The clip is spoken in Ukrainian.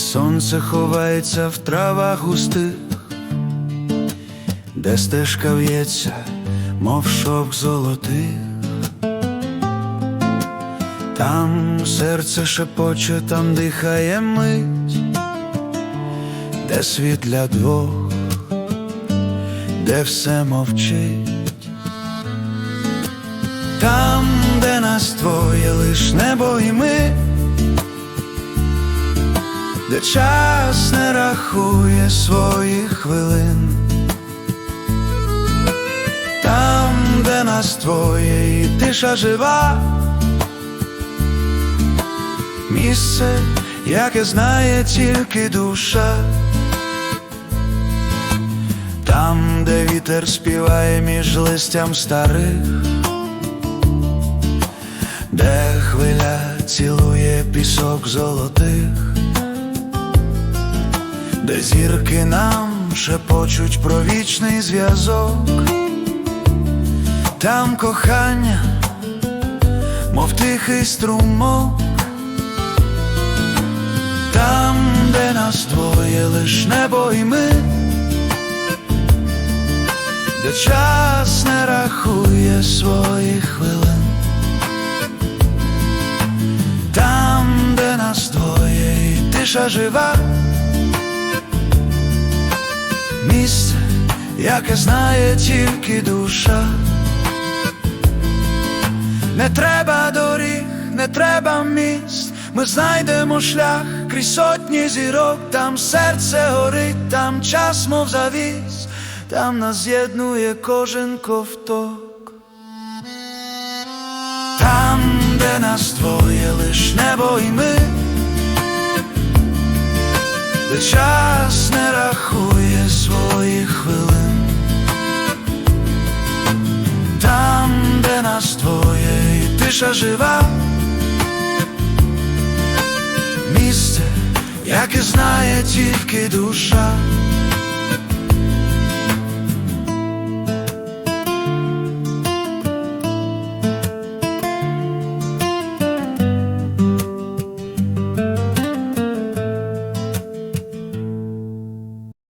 сонце ховається в травах густих, де стежка в'ється, мов шовк золотих. Там серце шепоче, там дихає мить, де світ для двох, де все мовчить, там, де нас твоє лиш небо і ми, де час не рахує своїх хвилин, там, де нас твоє і тиша жива. Місце, яке знає тільки душа, там, де вітер співає між листям старих, де хвиля цілує пісок золотих, де зірки нам шепочуть про вічний зв'язок, там кохання, мов тихий струмок. Там, де нас двоє лиш небо і ми, де час не рахує своїх хвилин, там, де нас двоє і тиша жива, місце, яке знає тільки душа, не треба доріг, не треба міст. Ми знайдемо шлях крізь сотні зірок, там серце горить, там час, мов завіс, там нас з'єднує кожен ковток. Там, де нас двоє лиш небо і ми, де час не рахує своїх хвилин. Там, де нас двоє і тиша жива місце, яке знає тільки душа.